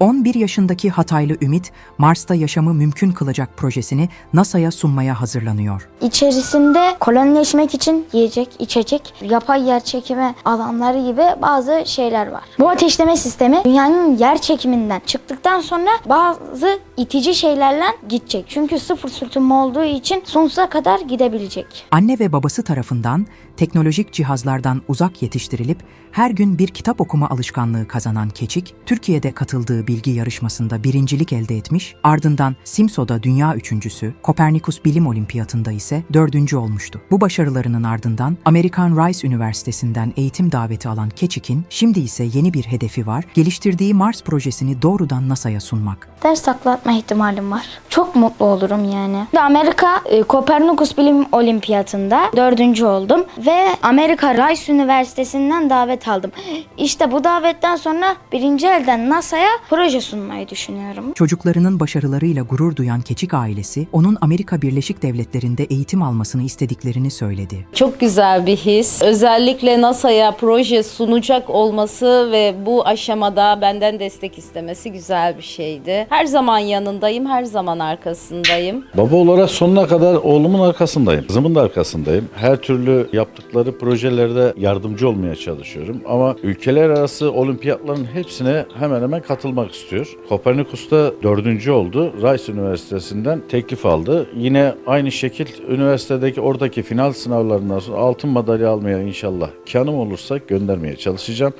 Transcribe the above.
11 yaşındaki Hataylı Ümit, Mars'ta yaşamı mümkün kılacak projesini NASA'ya sunmaya hazırlanıyor. İçerisinde kolonileşmek için yiyecek, içecek, yapay yer çekimi alanları gibi bazı şeyler var. Bu ateşleme sistemi dünyanın yer çekiminden çıktıktan sonra bazı itici şeylerle gidecek. Çünkü sıfır sürtünme olduğu için sonsuza kadar gidebilecek. Anne ve babası tarafından teknolojik cihazlardan uzak yetiştirilip her gün bir kitap okuma alışkanlığı kazanan Keçik, Türkiye'de katıldığı bilgi yarışmasında birincilik elde etmiş, ardından Simso'da dünya üçüncüsü, Kopernikus Bilim Olimpiyatında ise dördüncü olmuştu. Bu başarılarının ardından Amerikan Rice Üniversitesi'nden eğitim daveti alan Keçik'in şimdi ise yeni bir hedefi var, geliştirdiği Mars projesini doğrudan NASA'ya sunmak. Ders taklatma ihtimalim var. Çok mutlu olurum yani. Amerika e, Kopernikus Bilim Olimpiyatında dördüncü oldum ve Amerika Rice Üniversitesi'nden davet aldım. İşte bu davetten sonra birinci elden NASA'ya proje sunmayı düşünüyorum. Çocuklarının başarılarıyla gurur duyan Keçik ailesi, onun Amerika Birleşik Devletleri'nde eğitim almasını istediklerini söyledi. Çok güzel bir his. Özellikle NASA'ya proje sunacak olması ve bu aşamada benden destek istemesi güzel bir şeydi. Her zaman yanındayım, her zaman arkasındayım. Baba olarak sonuna kadar oğlumun arkasındayım. Kızımın da arkasındayım. Her türlü yaptıkları projelerde yardımcı olmaya çalışıyorum. Ama ülkeler arası olimpiyatların hepsine hemen hemen katılmak istiyor. Kopernikus'ta dördüncü oldu. Rice Üniversitesi'nden teklif aldı. Yine aynı şekil üniversitedeki oradaki final sınavlarından sonra altın madalya almaya inşallah kanım olursa göndermeye çalışacağım.